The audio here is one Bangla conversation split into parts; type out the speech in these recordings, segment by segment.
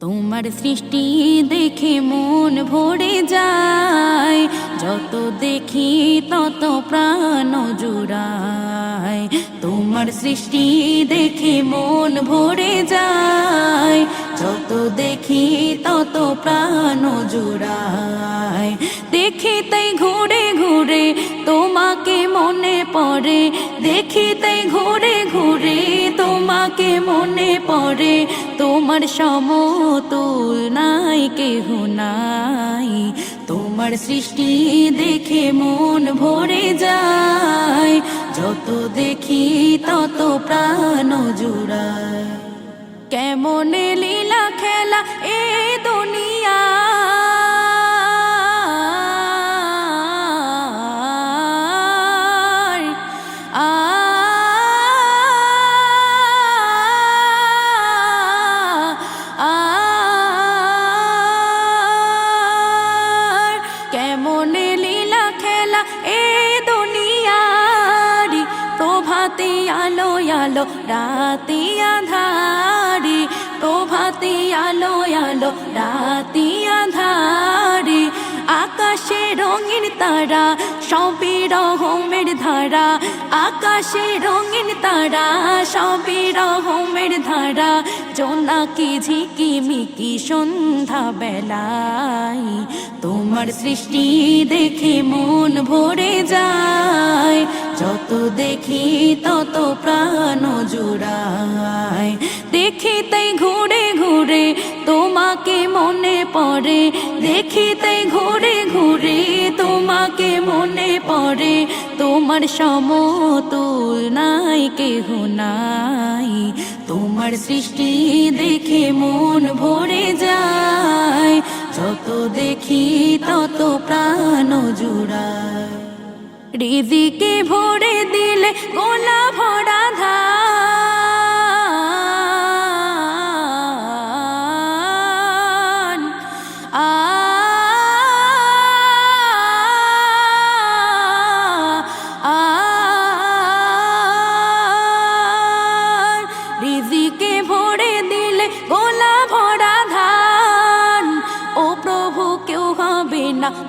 তোমার সৃষ্টি দেখে মন ভরে যায়। যত দেখি তত প্রাণ জুড়ায়। তোমার সৃষ্টি দেখে মন ভরে যায়। যত দেখি তত প্রাণ জুড়ায়। দেখি তাই ঘুরে ঘুরে তোমাকে মনে পড়ে। দেখি তাই ঘুরে ঘুরে তোমাকে মনে পড়ে। তোমার সমতুল নাই, কেহ নাই। তোমার সৃষ্টি দেখে মন ভরে যায়। যত দেখি তত প্রাণ জুড়ায়। কেমন লীলা খেলা কেমন লীলা খেলা এ দুনিয়ারি প্রভাতে আলো আলো, রাতি আধারি। প্রভাতে আলো আলো, রাতি আধারি। আকাশে রঙিন তারা, সবই রহমের ধারা। আকাশে রঙিন তারা সবই রহমের ধারা। জোনাকি ঝিকি মিকি সন্ধ্যা বেলায়, তোমার সৃষ্টি দেখে মন ভরে যায়। যত দেখি তত প্রাণ জুড়ায়। দেখি তাই ঘুরে ঘুরে তোমাকে মনে পড়ে দেখি তাই ঘুরে ঘুরে পড়ে, তোমার সমতুল নাই, কেহ নাই। তোমার সৃষ্টি দেখে মন ভরে যায়, যত দেখি তত প্রাণ জুড়ায়। রিজিকে ভরে দিলে গোলা ভরা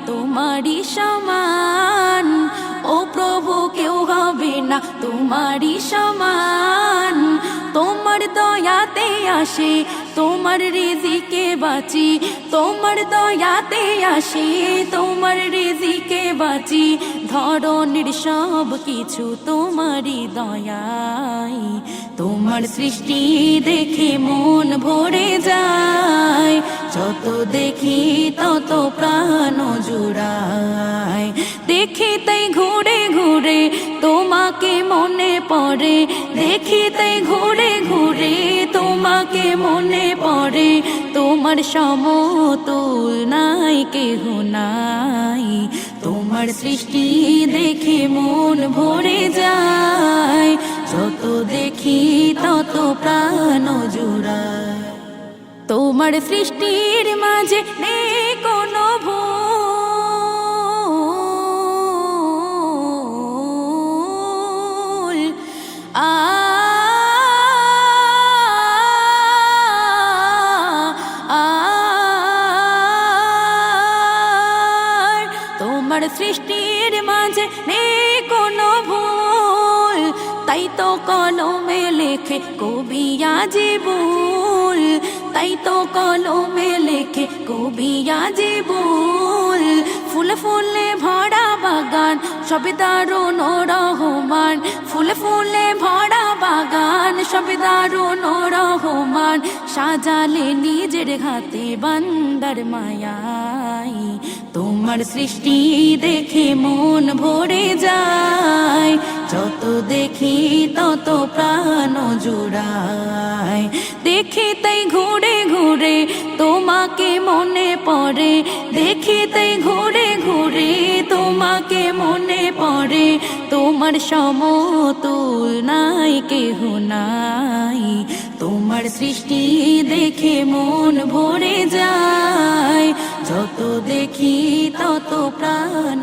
তোমারই সমান। ও প্রভু, কেউ হবে না তোমারই সমান। তোমার দয়াতে আসে, তোমার রিজিকে বাঁচি। তোমার দয়াতে আসে, তোমার রিজিকে বাঁচি। ধরনের সব কিছু তোমারই দয়াই। তোমার সৃষ্টি দেখে মন ভরে যায়। যত দেখি তত জুড়ায় দেখি তাই ঘুরে ঘুরে, তোমাকে মনে পড়ে। দেখি তাই ঘুরে ঘুরে, তোমাকে মনে পড়ে। তোমার সমতুল নাই, কেহ নাই। তোমার সৃষ্টি দেখে মন ভরে যায়। যত দেখি তত প্রাণ জুড়ায়। তোমার সৃষ্টির মাঝে কোনো ভুল। তোমার সৃষ্টির মাঝে নেই কোনো ভুল। তাই তো কলমে লেখে কবি আজিবুল। তাই তো কলমে লেখে কবি আজিবুল। ফুল ফুলে ভরা বাগান, সবে দারুণ রহমান। ফুল ফুলে ভরা বাগান, সবে দারুণ রহমান। সাজালে নিজের হাতে বান্দার মায়াই। তোমার সৃষ্টি দেখে মন ভরে যায়। যত দেখি তত প্রাণ জুড়ায়। দেখি তাই ঘুরে ঘুরে তোমাকে মনে পড়ে, দেখিতে ঘুরে ঘুরে তোমাকে মনে পড়ে, তোমার সমতুল নাই, কেহ নাই। তোমার সৃষ্টি দেখে মন ভরে যায়, যত দেখি তত প্রাণ